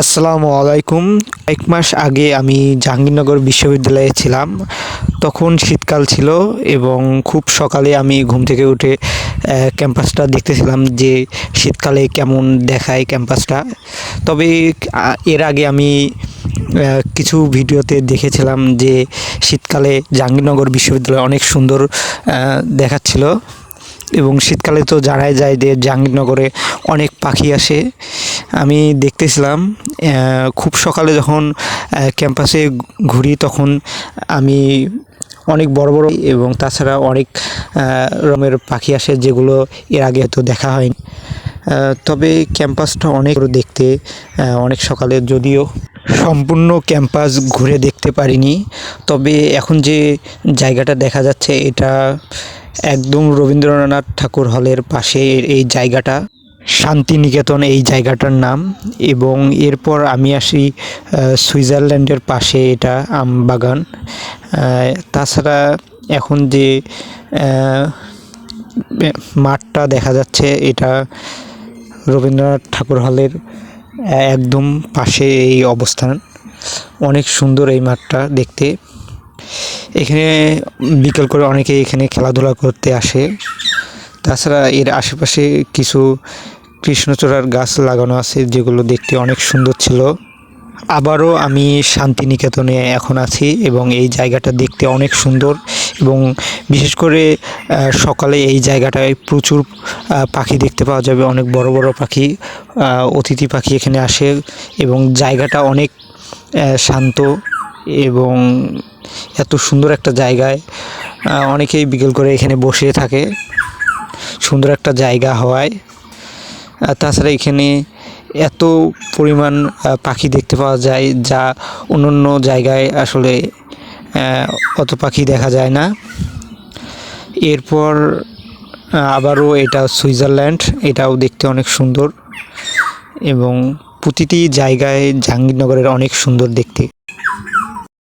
আসসালামু আলাইকুম। এক মাস আগে আমি জাহাঙ্গীরনগর বিশ্ববিদ্যালয়ে ছিলাম। তখন শীতকাল ছিল এবং খুব সকালে আমি ঘুম থেকে উঠে ক্যাম্পাসটা দেখতেছিলাম যে শীতকালে কেমন দেখায় ক্যাম্পাসটা। তবে এর আগে আমি কিছু ভিডিওতে দেখেছিলাম যে শীতকালে জাহাঙ্গীরনগর বিশ্ববিদ্যালয় অনেক সুন্দর দেখাচ্ছিল। এবং শীতকালে তো জানাই যায় যে জাহাঙ্গীরনগরে অনেক পাখি আসে। আমি দেখতেছিলাম খুব সকালে যখন ক্যাম্পাসে ঘুরি তখন আমি অনেক বড় বড় এবং তাছাড়া অনেক আহ, রকমের পাখি আসে যেগুলো এর আগে হয়তো দেখা হয়নি। তবে ক্যাম্পাসটা অনেক দেখতে অনেক সকালে যদিও সম্পূর্ণ ক্যাম্পাস ঘুরে দেখতে পারিনি। তবে এখন যে জায়গাটা দেখা যাচ্ছে এটা একদম রবীন্দ্রনাথ ঠাকুর হলের পাশে এই জায়গাটা। শান্তিনিকেতন এই জায়গাটার নাম এবং এরপর আমি আসি সুইজারল্যান্ডের পাশে এটা আম বাগান। তাছাড়া এখন যে মাঠটা দেখা যাচ্ছে এটা রবীন্দ্রনাথ ঠাকুর হলের একদম পাশে এই অবস্থান। অনেক সুন্দর এই মাঠটা দেখতে। এখানে বিকেল করে অনেকে এখানে খেলাধুলা করতে আসে। তাছাড়া এর আশেপাশে কিছু কৃষ্ণচূড়ার গাছ লাগানো আছে, যেগুলো দেখতে অনেক সুন্দর ছিল। আবারও আমি শান্তিনিকেতনে এখন আছি এবং এই জায়গাটা দেখতে অনেক সুন্দর এবং বিশেষ করে সকালে এই জায়গাটায় প্রচুর পাখি দেখতে পাওয়া যাবে। অনেক বড় বড় পাখি অতিথি পাখি এখানে আসে এবং জায়গাটা অনেক শান্ত এবং এত সুন্দর একটা জায়গায় অনেকেই বিকেল করে এখানে বসে থাকে। সুন্দর একটা জায়গা হওয়ায়। তাছাড়া এখানে এত পরিমাণ পাখি দেখতে পাওয়া যায় যা অন্য জায়গায় আসলে অত পাখি দেখা যায় না। এরপর আবারও এটা সুইজারল্যান্ড, এটাও দেখতে অনেক সুন্দর এবং প্রতিটি জায়গায় জাহাঙ্গীরনগরের অনেক সুন্দর দেখতে।